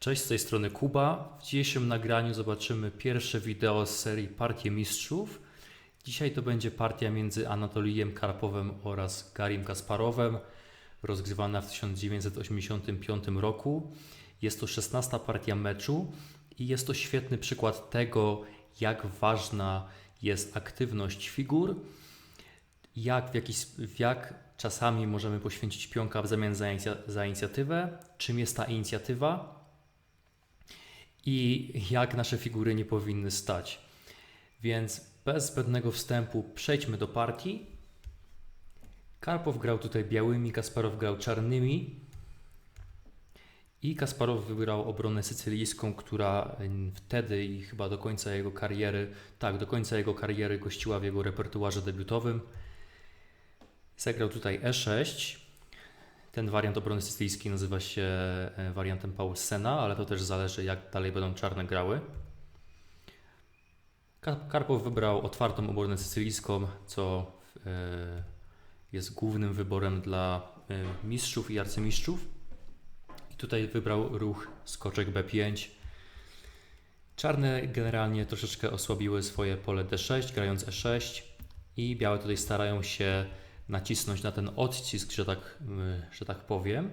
Cześć, z tej strony Kuba. W dzisiejszym nagraniu zobaczymy pierwsze wideo z serii Partie Mistrzów. Dzisiaj to będzie partia między Anatolijem Karpowem oraz Garim Kasparowem, rozgrywana w 1985 roku. Jest to 16 partia meczu i jest to świetny przykład tego, jak ważna jest aktywność figur, jak, w jakiś, jak czasami możemy poświęcić pionka w zamian za, inicja, za inicjatywę, czym jest ta inicjatywa i jak nasze figury nie powinny stać. Więc bez zbędnego wstępu przejdźmy do partii. Karpow grał tutaj białymi, Kasparow grał czarnymi. I Kasparow wybrał obronę sycylijską, która wtedy i chyba do końca jego kariery, tak, do końca jego kariery gościła w jego repertuarze debiutowym. Zagrał tutaj E6. Ten wariant obrony sycylijskiej nazywa się e, wariantem Paulsena, ale to też zależy jak dalej będą czarne grały. Karpow wybrał otwartą obronę sycylijską, co e, jest głównym wyborem dla e, mistrzów i arcymistrzów. I tutaj wybrał ruch skoczek B5. Czarne generalnie troszeczkę osłabiły swoje pole D6, grając E6 i białe tutaj starają się nacisnąć na ten odcisk, że tak, że tak powiem.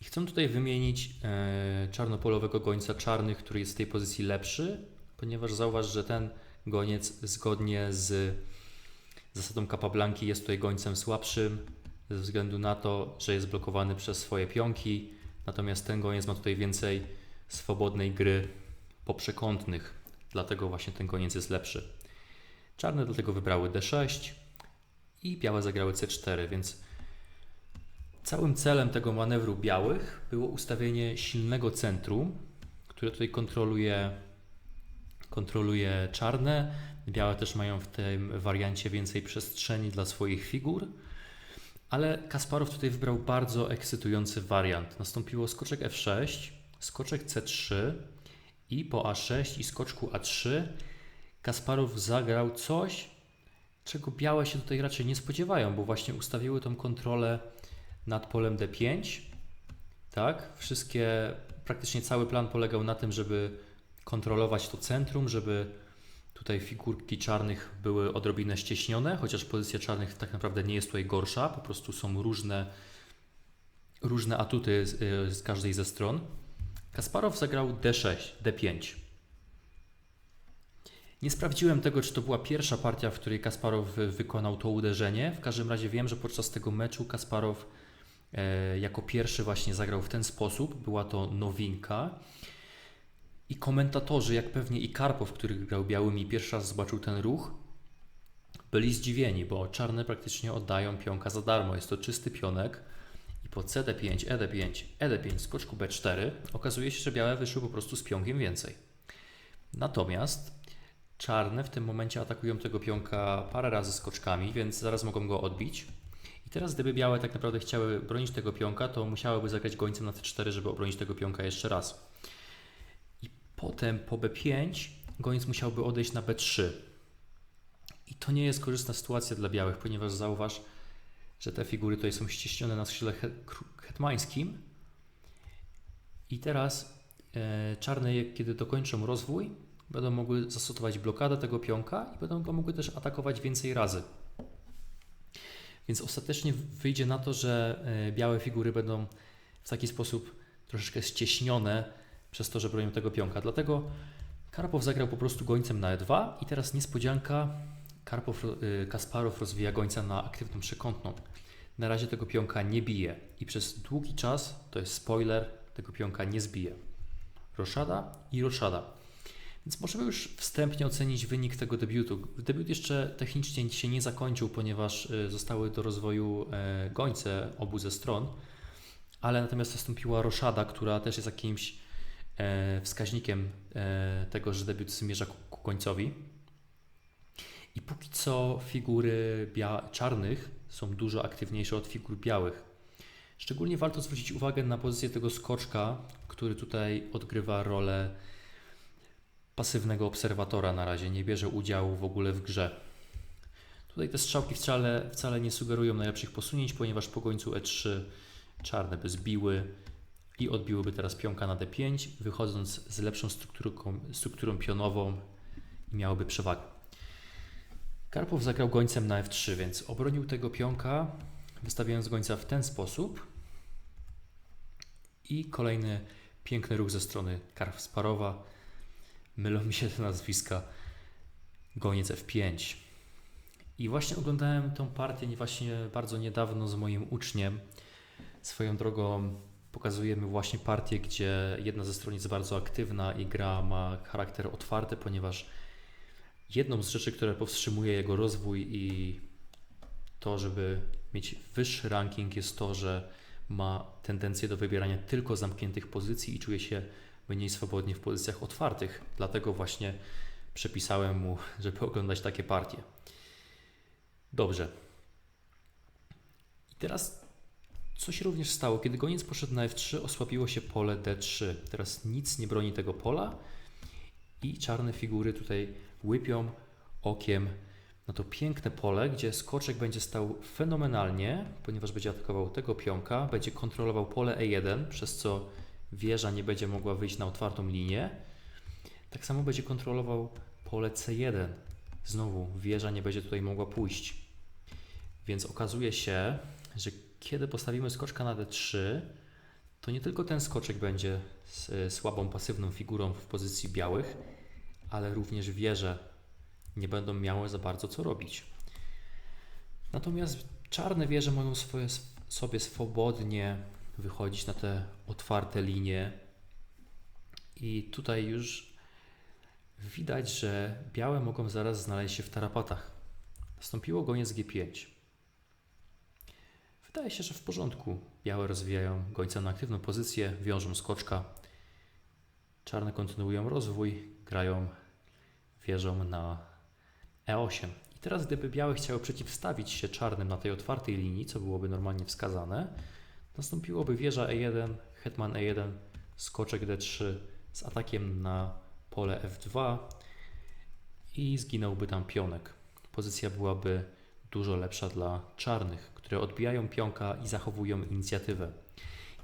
I chcę tutaj wymienić e, czarnopolowego gońca czarnych, który jest w tej pozycji lepszy, ponieważ zauważ, że ten goniec zgodnie z zasadą Capablanki jest tutaj gońcem słabszym ze względu na to, że jest blokowany przez swoje pionki, natomiast ten goniec ma tutaj więcej swobodnej gry poprzekątnych, dlatego właśnie ten goniec jest lepszy. Czarne dlatego wybrały D6, i białe zagrały C4, więc całym celem tego manewru białych było ustawienie silnego centrum, które tutaj kontroluje, kontroluje czarne. Białe też mają w tym wariancie więcej przestrzeni dla swoich figur. Ale Kasparow tutaj wybrał bardzo ekscytujący wariant. Nastąpiło skoczek F6, skoczek C3 i po A6 i skoczku A3 Kasparow zagrał coś, czego białe się tutaj raczej nie spodziewają, bo właśnie ustawiły tą kontrolę nad polem D5. Tak, wszystkie, praktycznie cały plan polegał na tym, żeby kontrolować to centrum, żeby tutaj figurki czarnych były odrobinę ścieśnione, chociaż pozycja czarnych tak naprawdę nie jest tutaj gorsza, po prostu są różne, różne atuty z, z każdej ze stron. Kasparow zagrał D6, D5. Nie sprawdziłem tego, czy to była pierwsza partia, w której Kasparow wykonał to uderzenie. W każdym razie wiem, że podczas tego meczu Kasparow e, jako pierwszy właśnie zagrał w ten sposób. Była to nowinka. I komentatorzy, jak pewnie i Karpow, który grał białymi, pierwszy raz zobaczył ten ruch, byli zdziwieni, bo czarne praktycznie oddają pionka za darmo. Jest to czysty pionek. I po CD5, ED5, ED5, skoczku B4 okazuje się, że białe wyszły po prostu z pionkiem więcej. Natomiast Czarne w tym momencie atakują tego pionka parę razy skoczkami, więc zaraz mogą go odbić. I teraz gdyby białe tak naprawdę chciały bronić tego pionka, to musiałyby zagrać gońcem na c4, żeby obronić tego pionka jeszcze raz. I potem po b5 goniec musiałby odejść na b3. I to nie jest korzystna sytuacja dla białych, ponieważ zauważ, że te figury tutaj są ścieśnione na skrzydle hetmańskim. I teraz e, czarne, kiedy dokończą rozwój, będą mogły zastosować blokadę tego pionka i będą go mogły też atakować więcej razy. Więc ostatecznie wyjdzie na to, że e, białe figury będą w taki sposób troszeczkę ścieśnione przez to, że bronią tego pionka. Dlatego Karpow zagrał po prostu gońcem na e2 i teraz niespodzianka, Karpow, e, Kasparow rozwija gońca na aktywną przekątną. Na razie tego pionka nie bije i przez długi czas, to jest spoiler, tego pionka nie zbije. Roszada i roszada. Więc możemy już wstępnie ocenić wynik tego debiutu. Debiut jeszcze technicznie się nie zakończył, ponieważ e, zostały do rozwoju e, gońce obu ze stron, ale natomiast nastąpiła roszada, która też jest jakimś e, wskaźnikiem tego, że debiut zmierza ku końcowi. I póki co figury czarnych są dużo aktywniejsze od figur białych. Szczególnie warto zwrócić uwagę na pozycję tego skoczka, który tutaj odgrywa rolę pasywnego obserwatora na razie, nie bierze udziału w ogóle w grze. Tutaj te strzałki wcale, wcale nie sugerują najlepszych posunięć, ponieważ po końcu E3 czarne by zbiły i odbiłyby teraz pionka na D5, wychodząc z lepszą strukturą, strukturą pionową i miałoby przewagę. Karpow zagrał gońcem na F3, więc obronił tego pionka, wystawiając gońca w ten sposób. I kolejny piękny ruch ze strony Karpsparowa. Mylą mi się te nazwiska. Goniec F5. I właśnie oglądałem tą partię właśnie bardzo niedawno z moim uczniem. Swoją drogą pokazujemy właśnie partię, gdzie jedna ze stron jest bardzo aktywna i gra ma charakter otwarty, ponieważ jedną z rzeczy, która powstrzymuje jego rozwój i to, żeby mieć wyższy ranking, jest to, że ma tendencję do wybierania tylko zamkniętych pozycji i czuje się mniej swobodnie w pozycjach otwartych. Dlatego właśnie przepisałem mu, żeby oglądać takie partie. Dobrze. I teraz co się również stało? Kiedy goniec poszedł na F3, osłabiło się pole D3. Teraz nic nie broni tego pola i czarne figury tutaj łypią okiem na to piękne pole, gdzie skoczek będzie stał fenomenalnie, ponieważ będzie atakował tego pionka, będzie kontrolował pole E1, przez co wieża nie będzie mogła wyjść na otwartą linię. Tak samo będzie kontrolował pole C1. Znowu wieża nie będzie tutaj mogła pójść. Więc okazuje się, że kiedy postawimy skoczka na D3, to nie tylko ten skoczek będzie z słabą pasywną figurą w pozycji białych, ale również wieże nie będą miały za bardzo co robić. Natomiast czarne wieże mogą swoje, sobie swobodnie wychodzić na te otwarte linie i tutaj już widać, że białe mogą zaraz znaleźć się w tarapatach. Nastąpiło goniec G5. Wydaje się, że w porządku. Białe rozwijają gońca na aktywną pozycję, wiążą skoczka. Czarne kontynuują rozwój, grają wieżą na E8. I teraz gdyby białe chciały przeciwstawić się czarnym na tej otwartej linii, co byłoby normalnie wskazane, nastąpiłoby wieża E1, hetman E1, skoczek D3 z atakiem na pole F2 i zginąłby tam pionek. Pozycja byłaby dużo lepsza dla czarnych, które odbijają pionka i zachowują inicjatywę.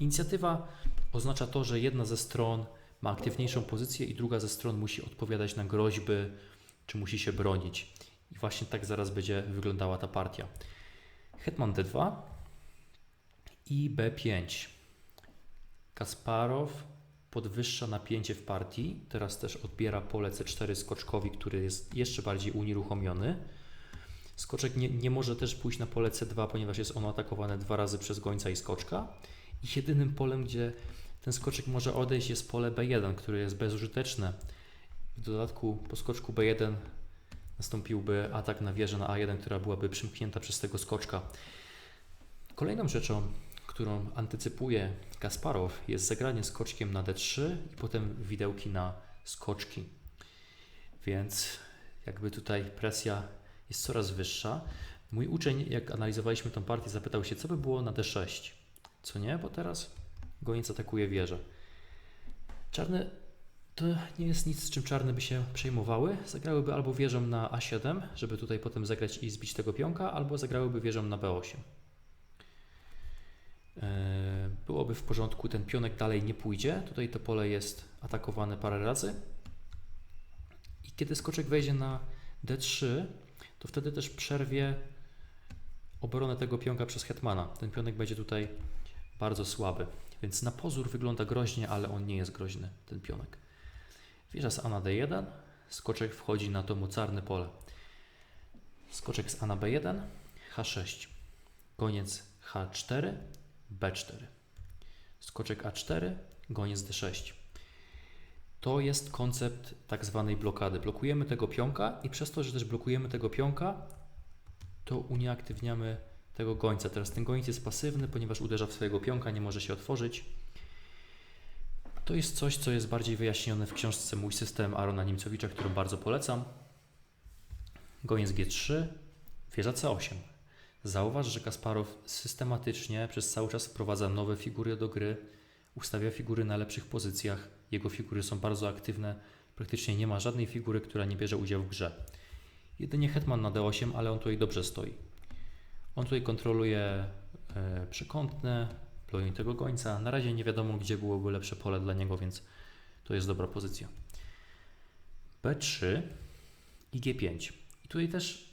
Inicjatywa oznacza to, że jedna ze stron ma aktywniejszą pozycję i druga ze stron musi odpowiadać na groźby, czy musi się bronić. I właśnie tak zaraz będzie wyglądała ta partia. Hetman D2 i B5. Kasparow podwyższa napięcie w partii. Teraz też odbiera pole C4 skoczkowi, który jest jeszcze bardziej unieruchomiony. Skoczek nie, nie może też pójść na pole C2, ponieważ jest ono atakowane dwa razy przez gońca i skoczka. I jedynym polem, gdzie ten skoczek może odejść jest pole B1, które jest bezużyteczne. W dodatku po skoczku B1 nastąpiłby atak na wieżę na A1, która byłaby przymknięta przez tego skoczka. Kolejną rzeczą, którą antycypuje Kasparow jest zagranie skoczkiem na D3 i potem widełki na skoczki. Więc jakby tutaj presja jest coraz wyższa. Mój uczeń, jak analizowaliśmy tę partię, zapytał się, co by było na D6. Co nie? Bo teraz goniec atakuje wieżę. Czarne to nie jest nic, z czym czarne by się przejmowały. Zagrałyby albo wieżą na A7, żeby tutaj potem zagrać i zbić tego pionka, albo zagrałyby wieżą na B8. E, byłoby w porządku, ten pionek dalej nie pójdzie. Tutaj to pole jest atakowane parę razy. I kiedy skoczek wejdzie na D3, to wtedy też przerwie obronę tego pionka przez hetmana. Ten pionek będzie tutaj bardzo słaby. Więc na pozór wygląda groźnie, ale on nie jest groźny, ten pionek. Wieża z A na D1, skoczek wchodzi na to mocarne pole. Skoczek z A na B1, H6, goniec H4, B4. Skoczek A4, goniec D6. To jest koncept tak zwanej blokady. Blokujemy tego pionka i przez to, że też blokujemy tego pionka, to unieaktywniamy tego gońca. Teraz ten gońc jest pasywny, ponieważ uderza w swojego pionka, nie może się otworzyć. To jest coś, co jest bardziej wyjaśnione w książce Mój system Arona Niemcowicza, którą bardzo polecam. Goniec G3, wieża C8. Zauważ, że Kasparow systematycznie przez cały czas wprowadza nowe figury do gry, ustawia figury na lepszych pozycjach. Jego figury są bardzo aktywne. Praktycznie nie ma żadnej figury, która nie bierze udziału w grze. Jedynie Hetman na D8, ale on tutaj dobrze stoi. On tutaj kontroluje e, przekątne, bronią tego gońca. Na razie nie wiadomo, gdzie byłoby lepsze pole dla niego, więc to jest dobra pozycja. B3 i G5. I tutaj też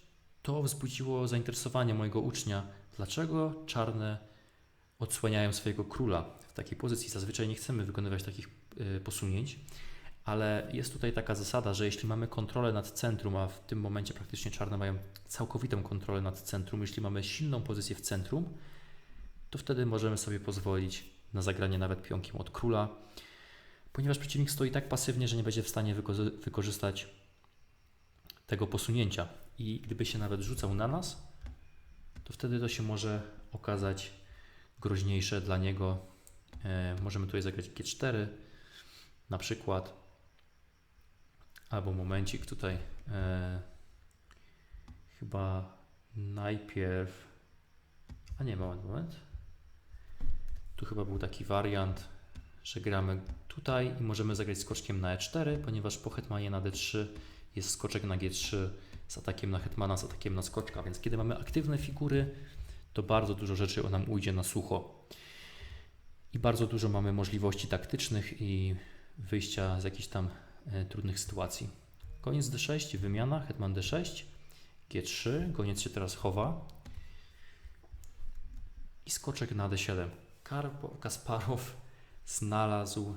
to wzbudziło zainteresowanie mojego ucznia, dlaczego czarne odsłaniają swojego króla w takiej pozycji. Zazwyczaj nie chcemy wykonywać takich y, posunięć, ale jest tutaj taka zasada, że jeśli mamy kontrolę nad centrum, a w tym momencie praktycznie czarne mają całkowitą kontrolę nad centrum, jeśli mamy silną pozycję w centrum, to wtedy możemy sobie pozwolić na zagranie nawet pionkiem od króla, ponieważ przeciwnik stoi tak pasywnie, że nie będzie w stanie wyko- wykorzystać tego posunięcia. I gdyby się nawet rzucał na nas, to wtedy to się może okazać groźniejsze dla niego. E, możemy tutaj zagrać G4 na przykład, albo momencik tutaj. E, chyba najpierw. A nie, moment, moment. Tu chyba był taki wariant, że gramy tutaj i możemy zagrać skoczkiem na E4, ponieważ po hetmanie na D3 jest skoczek na G3 z atakiem na hetmana, z atakiem na skoczka, więc kiedy mamy aktywne figury, to bardzo dużo rzeczy nam ujdzie na sucho. I bardzo dużo mamy możliwości taktycznych i wyjścia z jakichś tam e, trudnych sytuacji. Koniec D6, wymiana, hetman D6, G3, goniec się teraz chowa i skoczek na D7. Karpo, Kasparow znalazł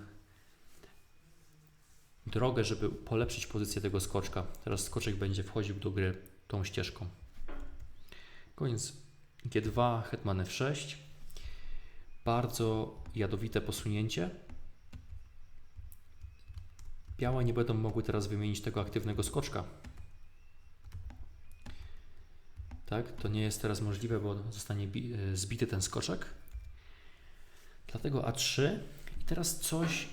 drogę, żeby polepszyć pozycję tego skoczka. Teraz skoczek będzie wchodził do gry tą ścieżką. Koniec G2, hetman F6. Bardzo jadowite posunięcie. Białe nie będą mogły teraz wymienić tego aktywnego skoczka. Tak, to nie jest teraz możliwe, bo zostanie e, zbity ten skoczek. Dlatego A3. I teraz coś,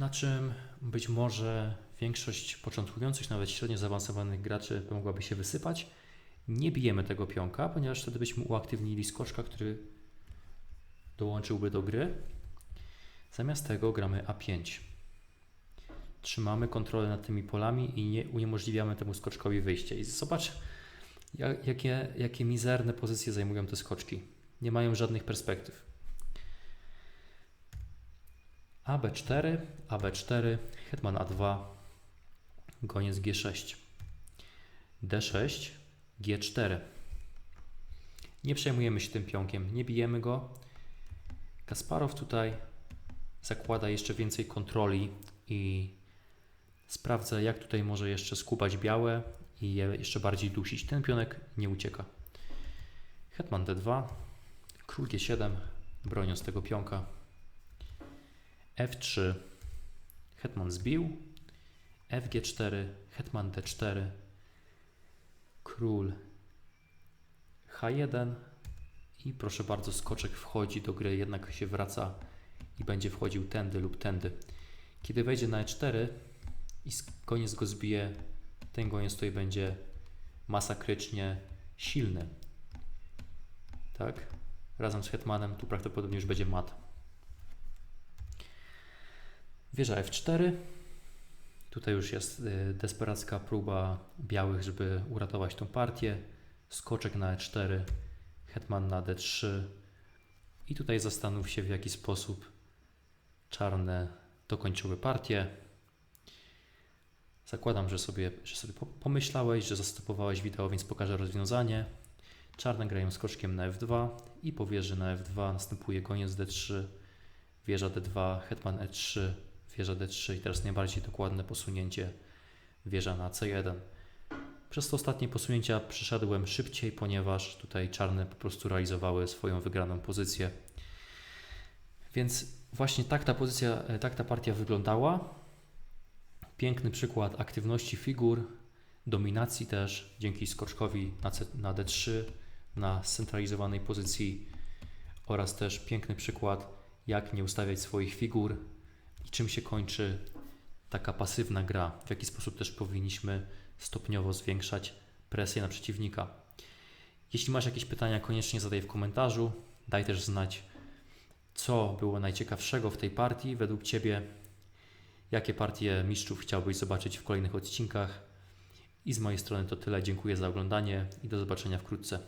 na czym być może większość początkujących, nawet średnio zaawansowanych graczy mogłaby się wysypać. Nie bijemy tego pionka, ponieważ wtedy byśmy uaktywnili skoczka, który dołączyłby do gry. Zamiast tego gramy A5. Trzymamy kontrolę nad tymi polami i nie uniemożliwiamy temu skoczkowi wyjście. I zobacz, jak, jakie, jakie mizerne pozycje zajmują te skoczki. Nie mają żadnych perspektyw. AB4, AB4, hetman A2, goniec G6, D6, G4. Nie przejmujemy się tym pionkiem, nie bijemy go. Kasparow tutaj zakłada jeszcze więcej kontroli i sprawdza, jak tutaj może jeszcze skupać białe i je jeszcze bardziej dusić. Ten pionek nie ucieka. Hetman D2, król G7, broniąc tego pionka. F3, hetman zbił, FG4, hetman D4, król H1 i proszę bardzo, skoczek wchodzi do gry, jednak się wraca i będzie wchodził tędy lub tędy. Kiedy wejdzie na E4 i koniec go zbije, ten goniec tutaj będzie masakrycznie silny. Tak? Razem z hetmanem tu prawdopodobnie już będzie mat. Wieża F4. Tutaj już jest y, desperacka próba białych, żeby uratować tą partię. Skoczek na E4, hetman na D3. I tutaj zastanów się, w jaki sposób czarne dokończyły partię. Zakładam, że sobie, że sobie pomyślałeś, że zastopowałeś wideo, więc pokażę rozwiązanie. Czarne grają skoczkiem na F2 i po wieży na F2 następuje goniec D3, wieża D2, hetman E3, wieża D3 i teraz najbardziej dokładne posunięcie wieża na C1. Przez te ostatnie posunięcia przyszedłem szybciej, ponieważ tutaj czarne po prostu realizowały swoją wygraną pozycję. Więc właśnie tak ta pozycja, tak ta partia wyglądała. Piękny przykład aktywności figur, dominacji też dzięki skoczkowi na, C, na D3, na scentralizowanej pozycji oraz też piękny przykład jak nie ustawiać swoich figur czym się kończy taka pasywna gra, w jaki sposób też powinniśmy stopniowo zwiększać presję na przeciwnika. Jeśli masz jakieś pytania, koniecznie zadaj w komentarzu. Daj też znać, co było najciekawszego w tej partii według Ciebie, jakie partie mistrzów chciałbyś zobaczyć w kolejnych odcinkach. I z mojej strony to tyle. Dziękuję za oglądanie i do zobaczenia wkrótce.